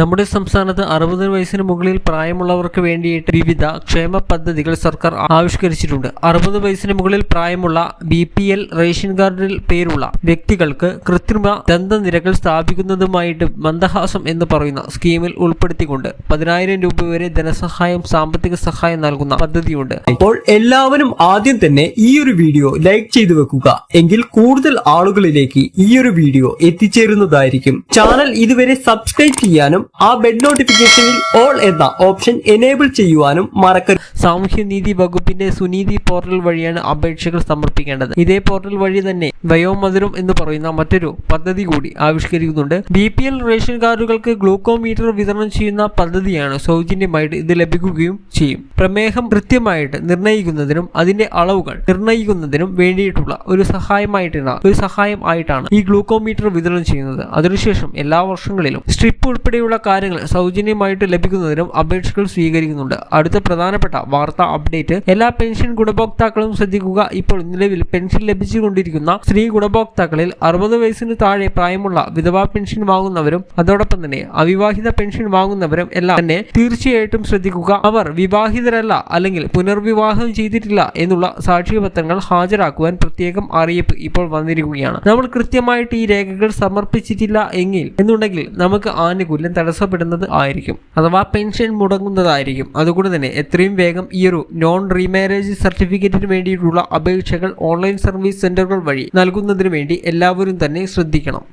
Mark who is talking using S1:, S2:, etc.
S1: നമ്മുടെ സംസ്ഥാനത്ത് അറുപത് വയസ്സിന് മുകളിൽ പ്രായമുള്ളവർക്ക് വേണ്ടിയിട്ട് വിവിധ ക്ഷേമ പദ്ധതികൾ സർക്കാർ ആവിഷ്കരിച്ചിട്ടുണ്ട്. അറുപത് വയസ്സിന് മുകളിൽ പ്രായമുള്ള ബി പി എൽ റേഷൻ കാർഡിൽ പേരുള്ള വ്യക്തികൾക്ക് കൃത്രിമ ദന്തനിരകൾ സ്ഥാപിക്കുന്നതുമായിട്ട് മന്ദഹാസം എന്ന് പറയുന്ന സ്കീമിൽ ഉൾപ്പെടുത്തിക്കൊണ്ട് പതിനായിരം രൂപ വരെ ധനസഹായം സാമ്പത്തിക സഹായം നൽകുന്ന പദ്ധതിയുണ്ട്.
S2: അപ്പോൾ എല്ലാവരും ആദ്യം തന്നെ ഈ ഒരു വീഡിയോ ലൈക്ക് ചെയ്തു വെക്കുക. എങ്കിൽ കൂടുതൽ ആളുകളിലേക്ക് ഈ ഒരു വീഡിയോ എത്തിച്ചേരുന്നതായിരിക്കും. ചാനൽ ഇതുവരെ സബ്സ്ക്രൈബ് ചെയ്യാനും ആ ബെഡ് നോട്ടിഫിക്കേഷനിൽ ഓൾ എന്ന ഓപ്ഷൻ എനേബിൾ ചെയ്യുവാനും മറക്കരുത്.
S1: സാമൂഹ്യനീതി വകുപ്പിന്റെ സുനീതി പോർട്ടൽ വഴിയാണ് അപേക്ഷകൾ സമർപ്പിക്കേണ്ടത്. ഇതേ പോർട്ടൽ വഴി തന്നെ വയോമധുരം എന്ന് പറയുന്ന മറ്റൊരു പദ്ധതി കൂടി ആവിഷ്കരിക്കുന്നുണ്ട്. ബി പി എൽ റേഷൻ കാർഡുകൾക്ക് ഗ്ലൂക്കോമീറ്റർ വിതരണം ചെയ്യുന്ന പദ്ധതിയാണ് സൗജന്യമായിട്ട് ഇത് ലഭിക്കുകയും ചെയ്യും. പ്രമേഹം കൃത്യമായിട്ട് നിർണയിക്കുന്നതിനും അതിന്റെ അളവുകൾ നിർണയിക്കുന്നതിനും വേണ്ടിയിട്ടുള്ള ഒരു സഹായമായിട്ടാണ് ഒരു സഹായം ആയിട്ടാണ് ഈ ഗ്ലൂക്കോമീറ്റർ വിതരണം ചെയ്യുന്നത്. അതിനുശേഷം എല്ലാ വർഷങ്ങളിലും സ്ട്രിപ്പ് ഉൾപ്പെടെയുള്ള കാര്യങ്ങൾ സൗജന്യമായിട്ട് ലഭിക്കുന്നതിനും അപേക്ഷകൾ സ്വീകരിക്കുന്നുണ്ട്. അടുത്ത പ്രധാനപ്പെട്ട വാർത്താ അപ്ഡേറ്റ്. എല്ലാ പെൻഷൻ ഗുണഭോക്താക്കളും ശ്രദ്ധിക്കുക. ഇപ്പോൾ നിലവിൽ പെൻഷൻ ലഭിച്ചുകൊണ്ടിരിക്കുന്ന സ്ത്രീ ഗുണഭോക്താക്കളിൽ അറുപത് വയസ്സിന് താഴെ പ്രായമുള്ള വിധവാ പെൻഷൻ വാങ്ങുന്നവരും അതോടൊപ്പം തന്നെ അവിവാഹിത പെൻഷൻ വാങ്ങുന്നവരും എല്ലാം തന്നെ തീർച്ചയായിട്ടും ശ്രദ്ധിക്കുക. അവർ വിവാഹിതരല്ല അല്ലെങ്കിൽ പുനർവിവാഹം ചെയ്തിട്ടില്ല എന്നുള്ള സാക്ഷ്യപത്രങ്ങൾ ഹാജരാക്കുവാൻ പ്രത്യേകം അറിയിപ്പ് ഇപ്പോൾ വന്നിരിക്കുകയാണ്. നമ്മൾ കൃത്യമായിട്ട് ഈ രേഖകൾ സമർപ്പിച്ചിട്ടില്ല എങ്കിൽ എന്നുണ്ടെങ്കിൽ നമുക്ക് ആനുകൂല്യം തടസ്സപ്പെടുന്നത് ആയിരിക്കും. അഥവാ പെൻഷൻ മുടങ്ങുന്നതായിരിക്കും. അതുകൊണ്ട് തന്നെ എത്രയും വേഗം ഈ ഒരു നോൺ റീമാരേജ് സർട്ടിഫിക്കറ്റിന് വേണ്ടിയിട്ടുള്ള അപേക്ഷകൾ ഓൺലൈൻ സർവീസ് സെന്ററുകൾ വഴി നൽകുന്നതിന് വേണ്ടി എല്ലാവരും തന്നെ ശ്രദ്ധിക്കണം.